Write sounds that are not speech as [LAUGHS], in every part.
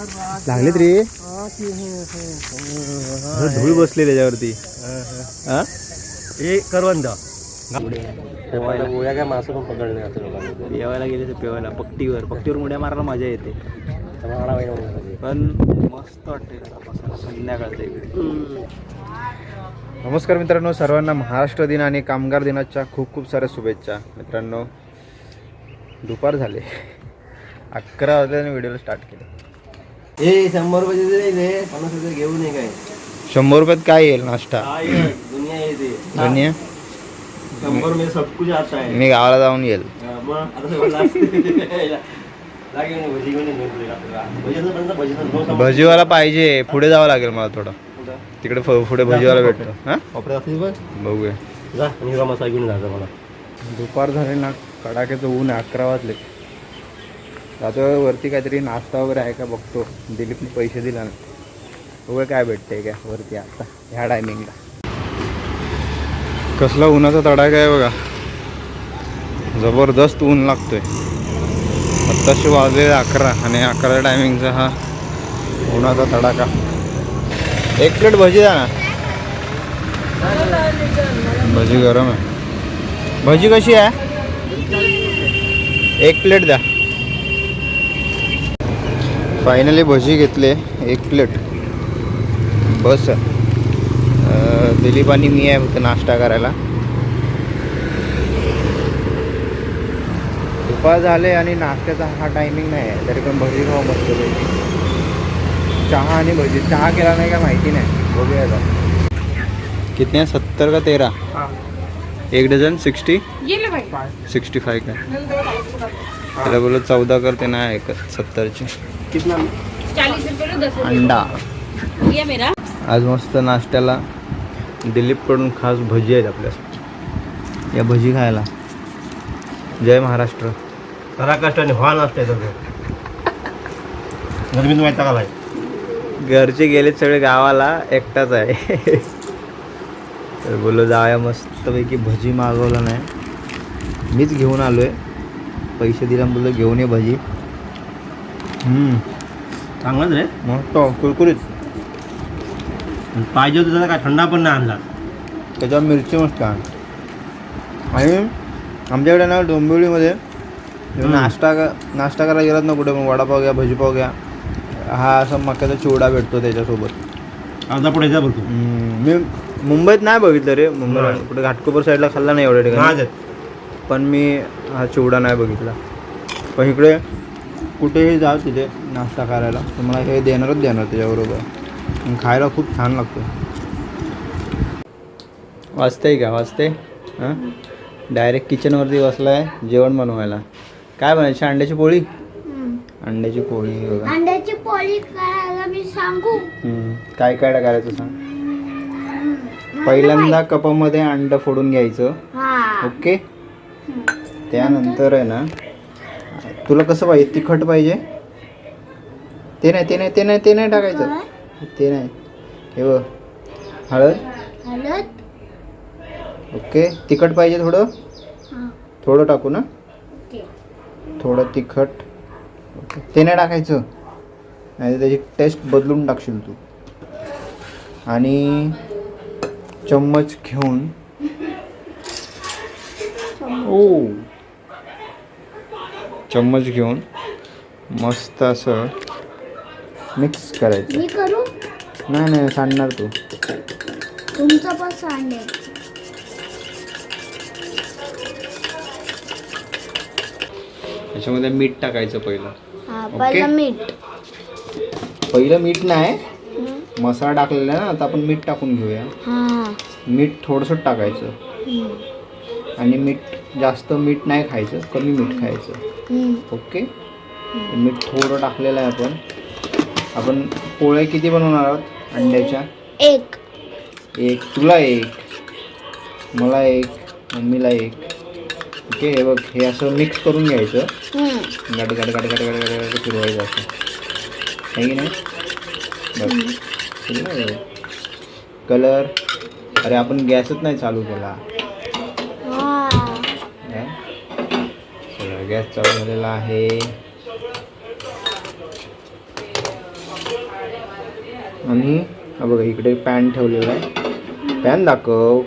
लागले तरी? धूळ बसली त्याच्यावरती. हा? हे करवंद. गोळ्या काय मासं पण पकडले लोकांनी पेवायला गेले तर पेवायला पट्टीवर पट्टीवर उड्या मारायला मजा येते. होता पण मस्त वाटते संध्याकाळच्या इकडे नमस्कार मित्रांनो सर्वांना महाराष्ट्र दिन आणि कामगार दिनाच्या खूप खूप साऱ्या शुभेच्छा. मित्रांनो दुपार झाले. अकरा वाजल्याने व्हिडिओला स्टार्ट केले. हे शंभर रुपये दे रे पन्नास रुपये घेऊन ये काय. शंभर रुपयात काय येईल नाश्ता? ये, दुनिया येते धन्य शंभर रुपये सब कुछ आता है मी गावाला जाऊन येईल. मग आता सगळं लागतं. लागेल ना, भजी घेऊन ये दोन प्लेट आपल्याला. भजीचं पण ना, भजीचं no समज. भजीवाला पाहिजे. पुढे जावं लागेल मला थोडं. कुठं? तिकडे फ- पुढे भजीवाला भेटतो. हां? वापरत असतील बघ. बघूया. जा आणि हिरवा मसाला घेऊन जायचा मला. दुपार झाले ना कडाक्याचं ऊन आहे अकरा वाजले. आता वरती काहीतरी नाश्ता वगैरे आहे का बघतो. दिलीपने पैसे दिला ना. बघूया काय भेटतंय काय वरती आता ह्या टायमिंगला कसला उन्हाचा तडाखा आहे बघा. जबरदस्त ऊन लागतोय. आत्ताशे वाजले अकरा आणि अकरा टायमिंगचा हा उन्हाचा तडाखा. एक प्लेट भजी द्या ना. भजी गरम आहे. भजी कशी आहे? एक प्लेट द्या. फायनली भजी घेतले एक प्लेट बस. दिलीप आणि मी आहे फक्त नाश्ता करायला. दुपार झाले आणि नाश्त्याचा हा टायमिंग नाही आहे. तरी पण भजी खाऊ मस्त चहा आणि भजी. चहा केला नाही का माहिती नाही. बघूया कितने सत्तर का तेरा? एक डझन सिक्स्टी? सिक्स्टी फाय का त्याला बोललो चौदा करते नाही ऐकत सत्तरची. कितना? चालीस रुपये लो दस रुपये अंडा। लो. ये मेरा। आज मस्त नाश्त्याला दिलीपकडून खास भजी आहेत आपल्यासाठी या भजी खायला. जय महाराष्ट्र. करा कष्टाने व्हा नसते तर गरमीत माहिती घरचे गेलेत सगळे गावाला एकटाच आहे. तर बोललो जाऊया मस्तपैकी भजी मागवलं नाही. मीच घेऊन आलो आहे पैसे दिला बोललो घेऊन ये भजी. हम्म, चांगलंच रे. मस्त कुरकुरीत. आणि पाहिजे होतं काय थंडा पण नाही आणला. त्याच्यावर मिरची मस्त आहे आणि आमच्याकडे ना डोंबिवलीमध्ये. नाश्ता क- नाश्ता करायला गेलात ना कुठे मग वडापाव घ्या भजीपाव घ्या. हा असा मक्याचा चिवडा भेटतो त्याच्यासोबत. अर्धा पुढे जा बघतो हम्म, मी मुंबईत नाही बघितलं रे मुंबईला. नाही. कुठे घाटकोपर साईडला खाल्ला नाही एवढ्या ठिकाणी. पण मी हा चिवडा नाही बघितला. पण इकडे कुठेही जा तिथे नाश्ता करायला. तर मला हे देणारच देणार त्याच्याबरोबर. खायला खूप छान लागतो. वाजतंय का? वाजते हां? डायरेक्ट किचनवरती बसला आहे जेवण बनवायला. काय बनायची? अंड्याची पोळी? अंड्याची पोळी बघा. अंड्याची पोळी करायला मी सांगू? काय काय करायचं सांग. पहिल्यांदा कपामध्ये अंड फोडून घ्यायचं. ओके? त्यानंतर आहे ना तुला कसं पाहिजे? तिखट पाहिजे? ते नाही ते नाही ते नाही ते नाही टाकायचं. ते नाही. हे बघ. हळद? हळद. ओके. तिखट पाहिजे थोडं? थोडं टाकू ना? थोडं तिखट. ओके. ते नाही टाकायचं. नाही त्याची टेस्ट बदलून टाकशील तू. आणि चम्मच घेऊन. ओ. चम्मच घेऊन मस्त असं मिक्स करायचं. मी करू? नाही नाही सांडणार तू. तुमचं पण सांगेल त्याच्यामध्ये मीठ टाकायचं पहिलं. हा मीठ. पहिलं मीठ नाही. मसाला टाकलेला ना आता आपण मीठ टाकून घेऊया. हा. मीठ थोडंसं टाकायचं. आणि मीठ जास्त मीठ नाही खायचं कमी मीठ खायचं. ओके. मीठ थोडं टाकलेलं आहे आपण. आपण पोळ्या किती बनवणार आहोत? अंड्याच्या? एक. एक. तुला एक. मला एक. मम्मीला एक. ओके हे बघ हे असं मिक्स करून घ्यायचं. गाड गाड गाड गाड गाड गाड फिरवायचं असं. आहे की नाही? बघ? कलर? अरे आपण गॅसच नाही चालू केला हा काय? चला, गॅस चालू झालेला आहे. आणि हा बघा इकडे पॅन ठेवलेला आहे. पॅन दाखव.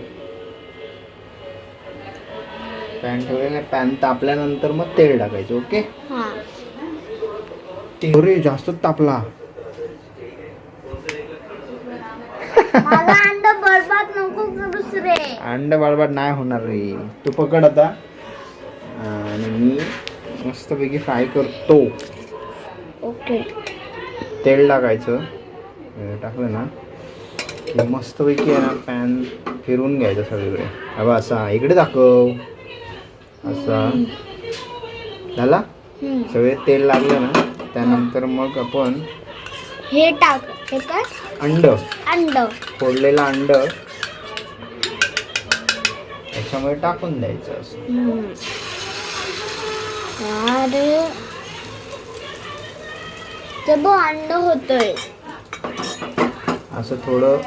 पॅन ठेवलेला आहे. पॅन तापल्यानंतर मग तेल टाकायचं ओके? हा. अरे जास्त तापला. अंड बाळबाट नाही होणार रे. तू पकड आता. आणि मी मस्तपैकी फ्राय करतो. ओके. तेल टाकायचं. टाकलं ना मस्तपैकी आहे ना पॅन फिरवून घ्यायचं सगळीकडे. अबा असा इकडे दाखव. असा. झाला. सगळे तेल लागलं ना त्यानंतर मग आपण हे टाक हे काय अंड. अंड. फोडलेलं अंड. याच्यामध्ये टाकून द्यायचं असं. अरे. ते अंड होतोय. असं थोडं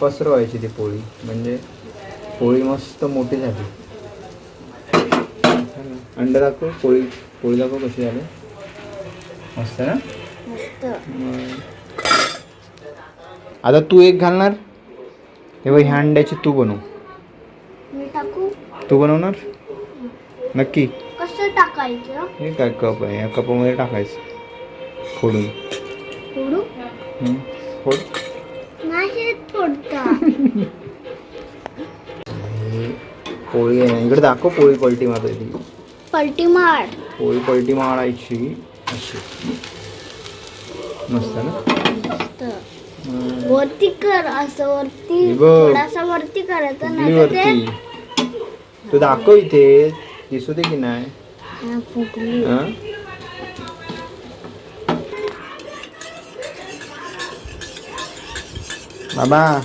पसरवायची ती पोळी. म्हणजे पोळी मस्त मोठी झाली. अंड दाखव पोळी पोळी दाखव कशी झाली. मस्त ना. आता तू एक घालणार? हे बघ ह्या अंड्याची तू बनव. मी टाकू? तू बनवणार? नक्की. टाकायचं हे काय कप आहे? या कपामध्ये टाकायचं. फोडून. फोडू? हम्म. फोड. नाही फोडता. पोळी आहे ना. इकडे दाखव पोळी पलटी मारायची. पलटी मार. पोळी पलटी मारायची. अशी. मस्त ना? मस्त. वरती कर असं वरती. बघ. थोडासा वरती करायचं नाही तर ते वरती तू दाखव इथे. दिसू दे की नाही? फुगली. हं? बाबा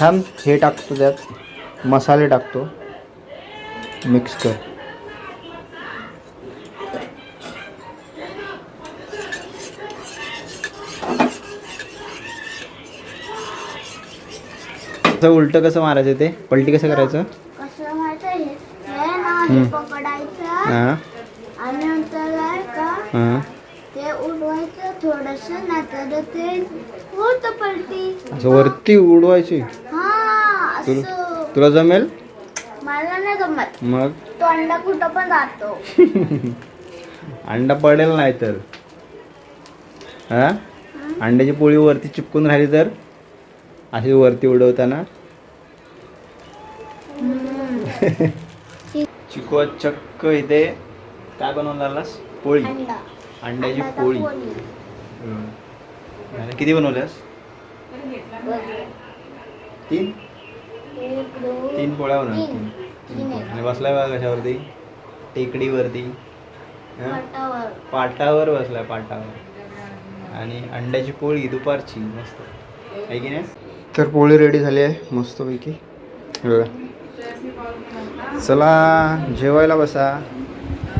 थांब हे टाकतो त्यात. मसाले टाकतो. मिक्स कर. असं उलट कसं मारायचं ते? पलटी कसं करायचं? कसं माहिती हे ना हे. पकडायचं. हां. हां. ते उडवायचं थोडस ते होत पलटी. असं वरती उडवायची? हा तुला- असं. तुला जमेल? मला नाही जमत. मग? तो अंडा कुठं पण जातो [LAUGHS] अंडा पडेल नाही तर. हा? अंड्याची पोळी वरती चिपकून राहिली तर? अशी वरती उडवताना? [LAUGHS] चिकू चक्क इथे. काय बनवून आलास पोळी? अंडा. अंड्याची पोळी. पोळी. हम्म. आणि किती बनवल्यास? तीन? एक दोन तीन पोळ्या बनवल्या. तीन. तीन. तीन पोळ्या. आहेत. आणि बसलाय बघा कशावरती? टेकडीवरती. हं? पाटावर. पाटावर बसलाय पाटावर. आणि अंड्याची पोळी दुपारची. मस्त. आहे की नाही? तर पोळी रेडी झाली आहे. मस्तपैकी. बघा. चला जेवायला बसा.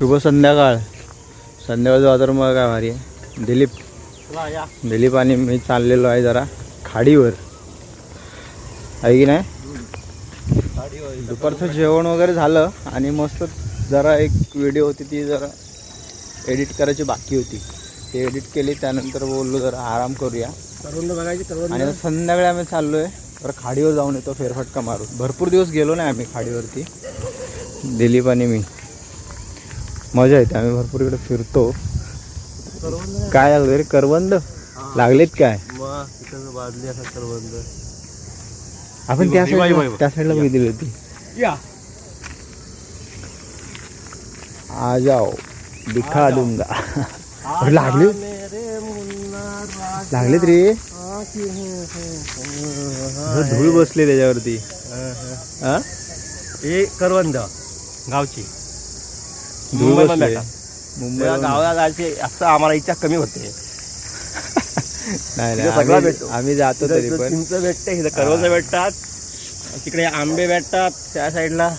शुभ संध्याकाळ. संध्याकाळचं वातावरण बघा काय भारी आहे. दिलीप. दिलीप आणि मी चाललेलो आहे जरा खाडीवर. आहे की नाही? दुपारचं जेवण वगैरे झालं आणि मस्त जरा एक व्हिडिओ होती ती जरा एडिट करायची बाकी होती. ते एडिट केली त्यानंतर बोललो जरा आराम करूया. आणि संध्याकाळी आम्ही चाललो आहे तर खाडीवर जाऊन येतो फेरफटका मारून. भरपूर दिवस गेलो नाही आम्ही खाडीवरती. दिलीप आणि मी. मजा येते. आम्ही भरपूर इकडे फिरतो. काय लागलं रे करवंद? लागलेत काय? असा करवंद आपण त्या साईडला. त्या साईडला बघितली होती. या. आ जाओ. दिखा दूंगा. लागले? लागलेत रे. धूळ बसले त्याच्यावरती. हा हे करवंद गावची. मुंबईला बसले भेटतात. मुंबई त्या गावाला जायचे असं आम्हाला इच्छा कमी होते. नाही सगळा आम्ही- भेटतो. आम्ही जातो तरी पण. चिंच भेटते इथं करवंद भेटतात. तिकडे आंबे भेटतात त्या साईडला.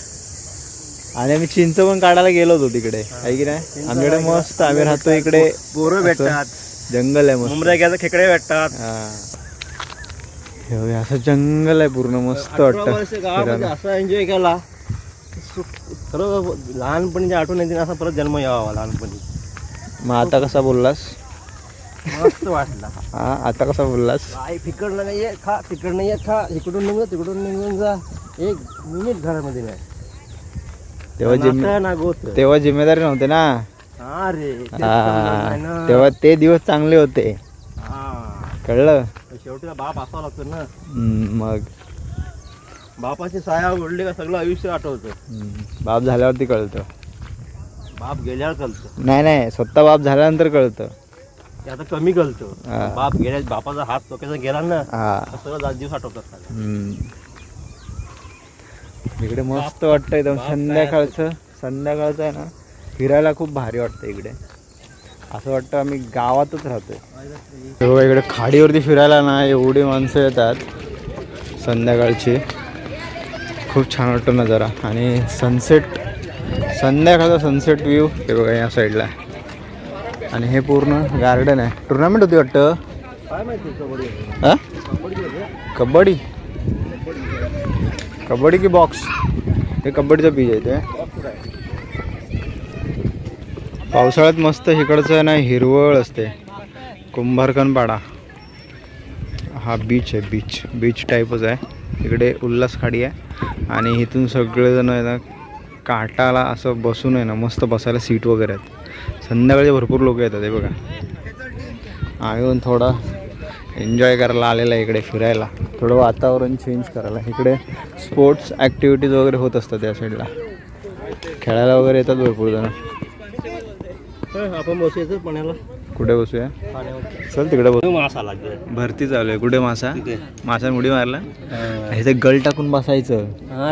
आणि आम्ही चिंच पण काढायला गेलो होतो तिकडे. आहे की नाही? आमच्याकडे मस्त आम्ही राहतो इकडे. बोरं भेटतात. जंगल आहे मुंबई खेकडे भेटतात. असं जंगल आहे पूर्ण मस्त वाटतं. असा एन्जॉय केला. खरं लहानपणी आठवण येते ना असा परत जन्म यावा लहानपणी. मग आता कसा बोललास? मस्त वाटला. हा आता कसा बोललास? काय तिकडनं नाही येत खा तिकडनं येत खा इकडून निघून तिकडून निघून जा. एक मिनिट घरामध्ये नाही. तेव्हा जिम्मे नातं ना गोत. तेव्हा जिम्मेदारी नव्हते ना? हा रे तेच समजत नाही हा, ना. तेव्हा ते दिवस चांगले होते. हा. कळलं? पण शेवटी बाप असावा लागतो ना. हम्म, मग? बापाची साया ओढली का सगळं आयुष्य आठवतं. हम्म, बाप झाल्यावरती कळतं. बाप गेल्यावर कळतं. नाही नाही स्वतः बाप झाल्यानंतर कळतं. ते आता कमी कळतं. हा. बाप गेल्या बापाचा हात टोक्याचा गेला ना हा. सगळं जात दिवस आठवतात. हम्म. इकडे मस्त वाटतं एकदम बाप संध्याकाळचं. संध्याकाळचं आहे ना फिरायला खूप भारी वाटतं इकडे. असं वाटतं आम्ही गावातच राहतोय. तेव्हा इकडे खाडीवरती फिरायला ना एवढी माणसं येतात संध्याकाळची. खूप छान वाटतो नजारा. आणि सनसेट संध्याकाळचा सनसेट व्ह्यू हे बघा या साईडला आहे. आणि हे पूर्ण गार्डन आहे. टुर्नामेंट होती वाटतं? कबड्डी? कबड्डी की बॉक्स हे कबड्डीचं बीज आहे ते. पावसाळ्यात मस्त इकडचं ना हिरवळ असते. कुंभारकन पाडा हा बीच आहे बीच बीच टाईपच आहे. इकडे उल्हास खाडी आहे. आणि इथून सगळेजण आहे ना काटाला असं बसून आहे ना मस्त बसायला सीट वगैरे आहेत. संध्याकाळी भरपूर लोक येतात हे बघा. आम्ही थोडा एन्जॉय करायला आलेला आहे इकडे फिरायला. थोडं वातावरण चेंज करायला. इकडे स्पोर्ट्स ॲक्टिव्हिटीज वगैरे होत असतात त्या साईडला खेळायला वगैरे येतात भरपूर जण. आपण बसायचं पाण्याला. कुठे बसूया? चल तिकडे बसू. मासा भरती चालू आहे. कुठे मासा? मासा उडी मारला? इथे गळ टाकून बसायचं.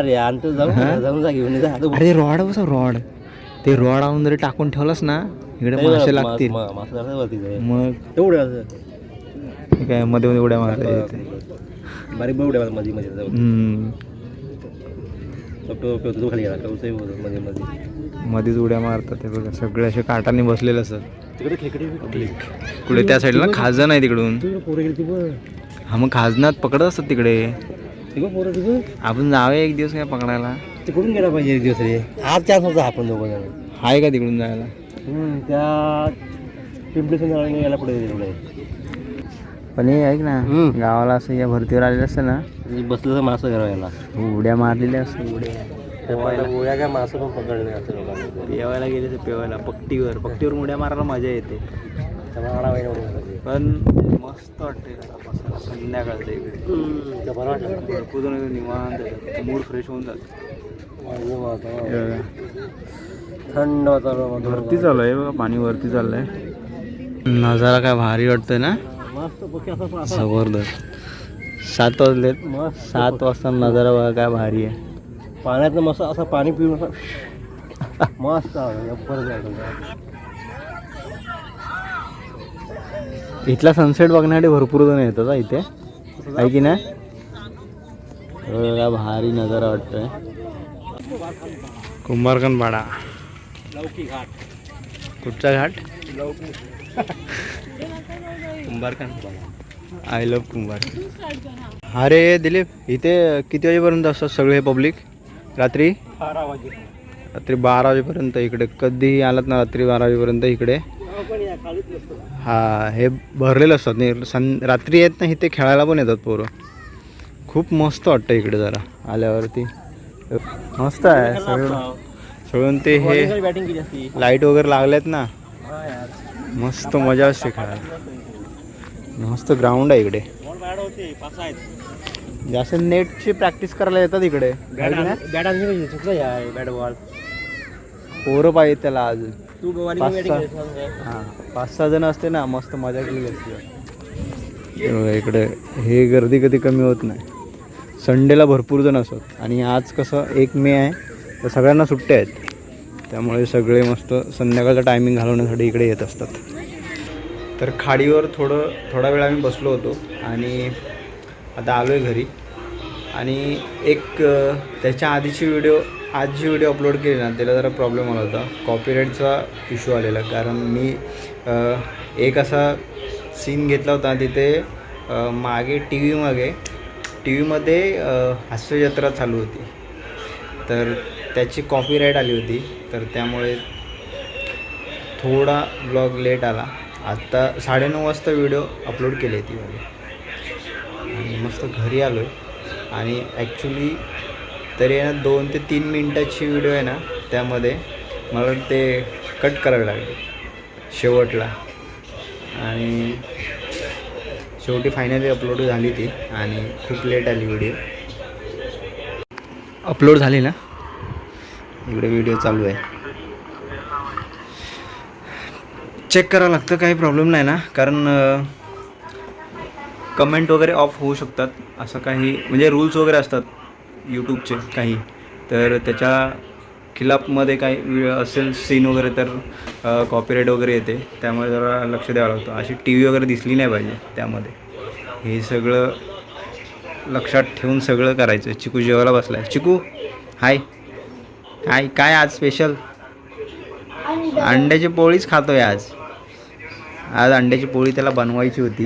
रे आणतो जाऊन जाऊन जा घेऊन जा. अरे रॉड बसा रॉड. ते रॉड आणून जरी टाकून ठेवलास ना इकडे मासे लागतील. मग? तेवढं काय मध्ये मध्ये उड्या मारता येते बारीक उड्या मध्ये मध्ये जाऊ. मध्येच उड्या मारतात ते बघा. सगळे असे काटाने बसलेले असतात. तिकडे खेकडी. कुठे? त्या साईडला खाजन आहे तिकडून. तिकडे पोरं गेली ती बघ. हा मग खाजनात पकडत असतात तिकडे. ती बघ पोरं ती बघ. आपण जाऊया एक दिवस काय पकडायला. तिकडून गेला पाहिजे एक दिवस रे? आज चान्स होता आपण दोघं जण आहे का तिकडून जायला? हम्म, त्या पिंपरी यायला पुढे तिकडे पण हे ऐक ना हम्म. गावाला असं या भरतीवर आलेलं असतं ना बसलं तर मासं करायला उड्या मारलेल्या असतात. उड्या. गोळ्या काय मासं पण पकडले असं लोकांना पेवायला गेले तर पेवायला पट्टीवर. पट्टीवर उड्या मारायला मजा येते. पण मस्त वाटते संध्याकाळचं इकडे भरपूर जण निवांत मूड फ्रेश होऊन जातो. आता थंड वातावरण. वरती चालू आहे बघा पाणी वरती चाललंय. नजारा काय भारी वाटतोय ना? मस्त जबरदस्त. सात वाजलेत. सात वाजता नजारा बघा काय भारी आहे. पाण्यात मस्त असं पाणी पिऊन असं मस्त. इथला सनसेट बघण्यासाठी भरपूर जण येतात इथे. आहे की नाही? भारी नजारा वाटतोय. कुंभारकन घाट. कुठचा घाट? कुंभारकन आय लव्ह कुंभार. अरे दिलीप इथे किती वाजेपर्यंत असतात सगळे पब्लिक रात्री? बारा वाजे. रात्री बारा वाजेपर्यंत इकडे. कधीही आलात ना रात्री बारा वाजेपर्यंत इकडे. हा हे भरलेलं असतात. नाही सं रात्री येत नाही ते खेळायला पण येतात पोरं. खूप मस्त वाटतं इकडे जरा आल्यावरती. मस्त आहे सगळं. सगळून ते हे लाइट वगैरे लागलेत ना. मस्त मजा असते खेळायला. मस्त ग्राउंड आहे इकडे. जास्त नेटची प्रॅक्टिस करायला येतात इकडे. बॅट बॅट आणली पाहिजे चुकलं या बॅट बॉल. पोरं पाहिजे त्याला अजून तू गोवाली पाच सहा. हां पाच सहा जण असते ना मस्त मजा केली असते. इकडे हे गर्दी कधी कमी होत नाही. संडेला भरपूर जण असतात. आणि आज कसं एक मे आहे तर सगळ्यांना सुट्ट्या आहेत. त्यामुळे सगळे मस्त संध्याकाळचा टायमिंग घालवण्यासाठी इकडे येत असतात. तर खाडीवर थोडं थोडा वेळ आम्ही बसलो होतो. आणि आता आलो आहे घरी. आणि एक त्याच्या आधीची व्हिडिओ आज जी व्हिडिओ अपलोड केली ना त्याला जरा प्रॉब्लेम आला होता. कॉपीराईटचा इश्यू आलेला. कारण मी एक असा सीन घेतला होता तिथे मागे टी व्ही मागे टी व्हीमध्ये हास्यजत्रा चालू होती. तर त्याची कॉपीराईट आली होती. तर त्यामुळे थोडा ब्लॉग लेट आला. आत्ता साडेनऊ वाजता व्हिडिओ अपलोड केली ती वाली. मस्त घरी आलो आहे आणि ॲक्च्युली तरी आहे ना दोन ते तीन मिनटाची व्हिडिओ आहे ना त्यामध्ये मला ते कट करावे लागले. शेवटला. आणि शेवटी फायनली अपलोड झाली ती आणि खूप लेट आली व्हिडिओ अपलोड झाली ना? इकडे व्हिडिओ चालू आहे. चेक करावं लागतं काही प्रॉब्लेम नाही ना. कारण कमेंट वगैरे ऑफ होऊ शकतात. असं काही म्हणजे रूल्स वगैरे असतात यूट्यूबचे काही. तर त्याच्या खिलाफमध्ये काही असेल सीन वगैरे तर कॉपीराईट वगैरे येते. त्यामुळे जरा लक्ष द्यावं लागतं. अशी टी व्ही वगैरे दिसली नाही पाहिजे त्यामध्ये. हे सगळं लक्षात ठेवून सगळं करायचं. चिकू जेवायला बसला आहे चिकू हाय हाय काय आज स्पेशल अंड. अंड्याची पोळीच खातोय आज. आज अंड्याची पोळी त्याला बनवायची होती.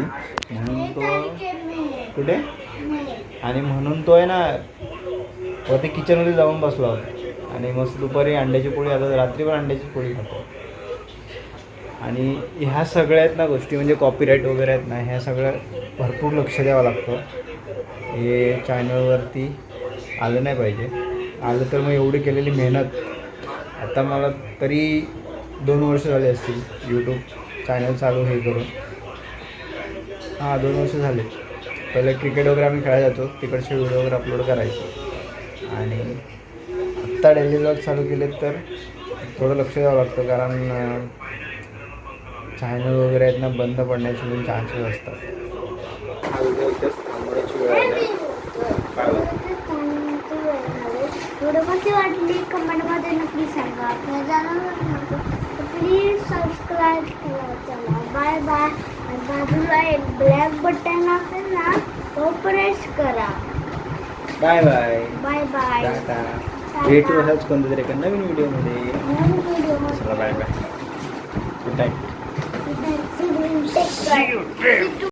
म्हणून कुठे? आणि म्हणून तो आहे ना वरती किचनमध्ये जाऊन बसलो होता. आणि मस्त दुपारी अंड्याची पोळी आता रात्री पण अंड्याची पोळी खातो. आणि ह्या सगळ्या आहेत ना गोष्टी म्हणजे कॉपीराईट वगैरे आहेत ना ह्या सगळ्या भरपूर लक्ष द्यावं लागतं. हे चॅनलवरती आलं नाही पाहिजे. आलं तर मग एवढी केलेली मेहनत. आता मला तरी दोन वर्ष झाले असतील यूट्यूब चॅनल चालू हे करून. हां दोन वर्ष झाले. पहिले क्रिकेट वगैरे आम्ही खेळायला जातो तिकडचे व्हिडिओ वगैरे अपलोड करायचो आणि आत्ता डेली ब्लॉग चालू केले तर थोडं लक्ष द्यावं लागतं कारण चॅनल वगैरे आहेत ना बंद पडण्याचे पण चान्सेस असतात हा व्हिडिओ थांबवण्याची वेळ वाटली कमेंटमध्ये नक्की सांगा आपल्या प्लीज सबस्क्राईब करा चला बाय बाय बाजूला एक ब्लॅक बटन असेल ना करा. बाय बाय बाय बाय टाटा. भेटू असाच कोणत्या तरी एका नवीन व्हिडिओमध्ये नवीन व्हिडिओ चला बाय बाय गुड नाईट